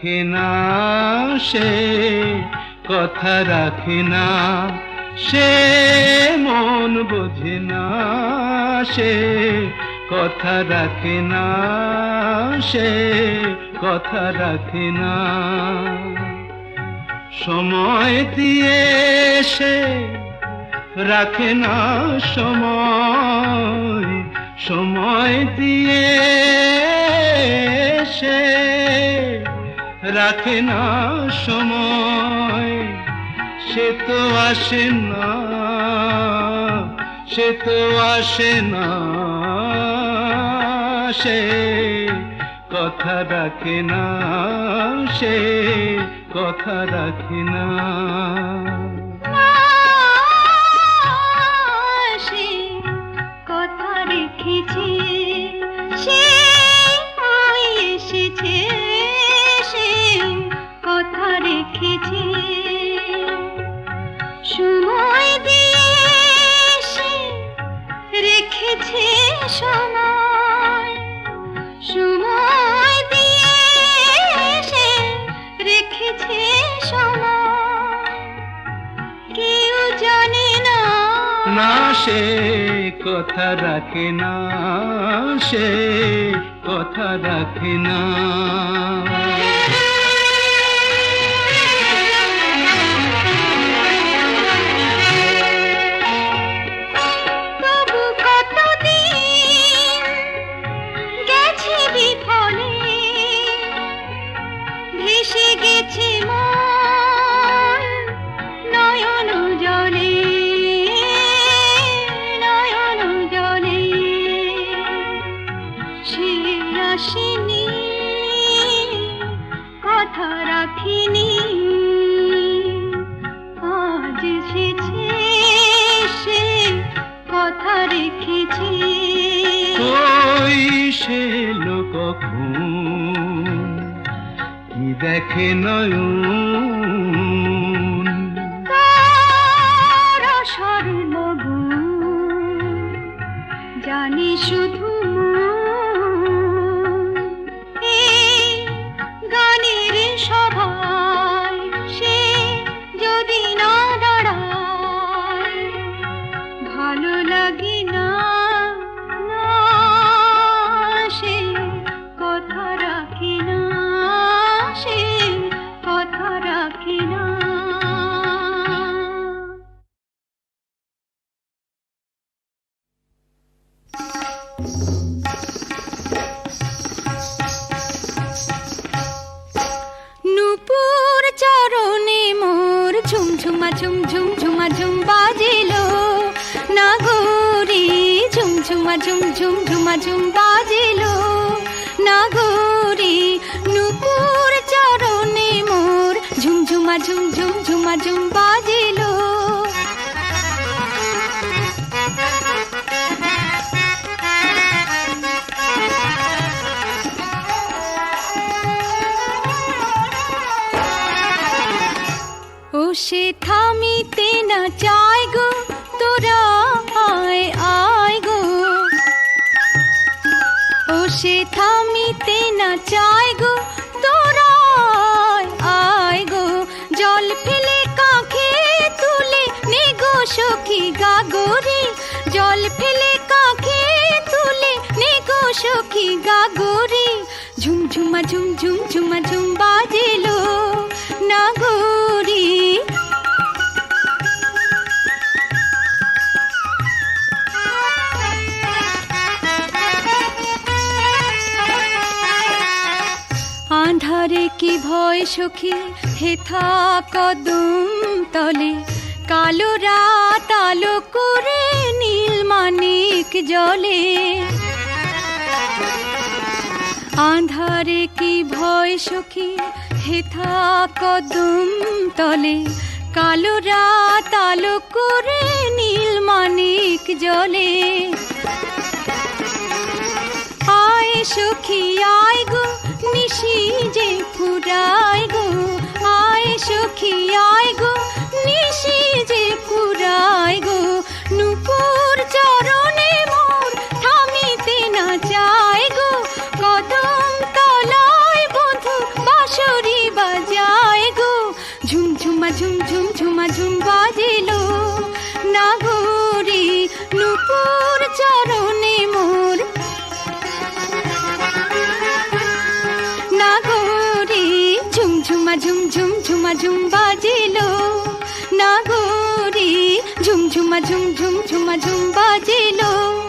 রাখে না সে, কথা রাখে না সে, মন বোঝে না সে, কথা রাখে না সে, কথা রাখে না। সময় দিয়ে সে রাখে না সময় সময় দিয়ে সে রাখে না সময়, সে তো আসে না, সে তো আসে না, সে কথা রাখে না, সে কথা রাখে না। সময় সময় দিয়ে সে রেখেছে সময়। কেউ জানে সে কথা রাখে না, সে কথা রাখে না। দেখে স্বর্ণগুণ? জানি শুধু ঝুমাঝুম ঝুম ঝুমাঝুম বাজিল। নাগরী নূপুর চরণে মোর ঝুমঝুমা ঝুম ঝুম ঝুমাঝুম বাজিল। ও সে থামিতে না চায় না চায় গো তোরা আয় গো। জল ফেলে কাঁখে তুলে নে গো সখী গাগরে। জল ফেলে কাঁখে তুলে নে গো সখী গাগরে। ঝুমঝুমা ঝুমঝুম ঝুমা ঝুম বাজে সখী হেথা কদম তলে। কালো রাত আলো করে নীল মানিক জলে। আন্ধারে কি ভয় সখী হেথা কদম তলে। কালো রাত আলো করে নীল মানিক জলে। আয় সখী, আয় গো নিশি যে ফুরায় গো আয় সখী আয় গো নিশি যে ফুরায় ঝুম ঝুম ঝুমা ঝুম বাজিলো।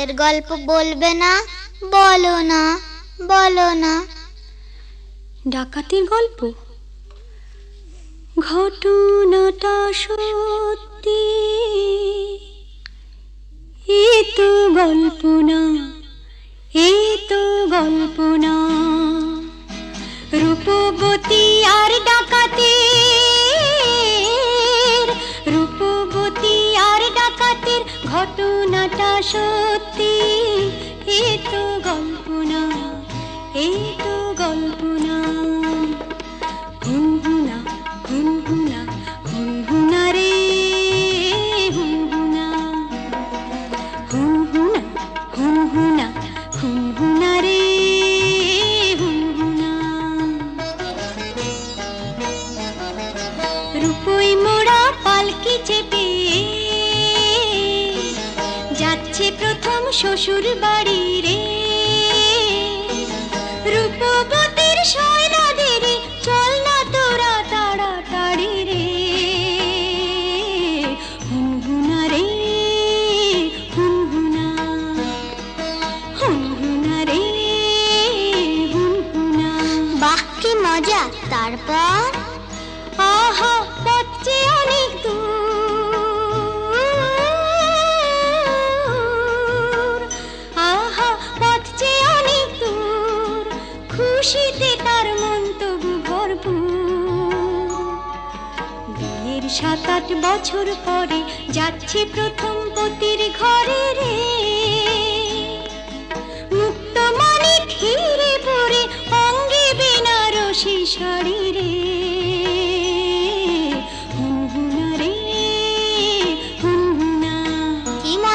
রাতের গল্প বলবে না? বলো না বলো না। ডাকাতির গল্প? ঘটনাটা সত্যি। এ তো গল্প না, এ তো গল্প না। রূপবতী আর ডাকাতি রূপবতী আর ডাকাতির ঘটনাটা সত্যি।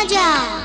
Angel.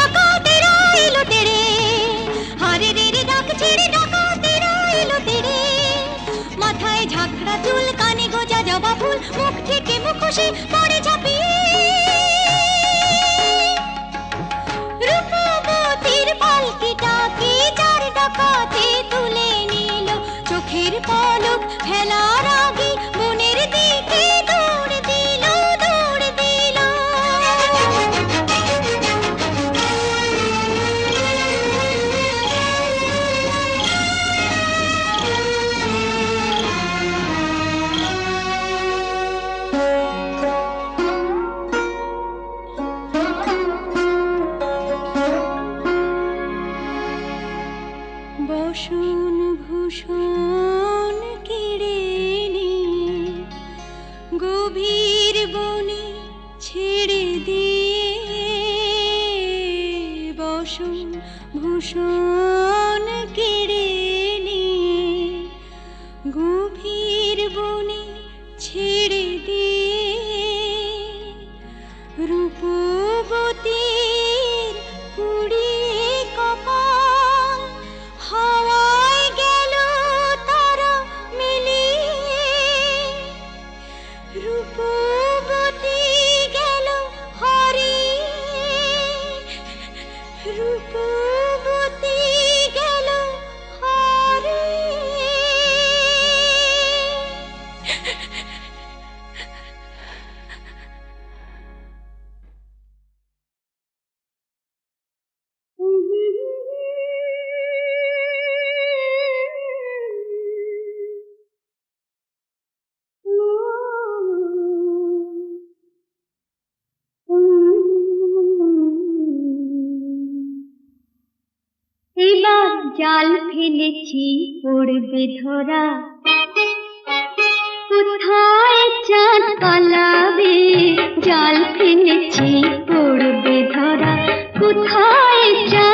ताल्लुक फैला रूपवती ফেলেছি পড়বে ধরা? কোথায় চাঁদ পালাবে? জাল ফেলেছি পড়বে ধরা। কোথায় চাঁদ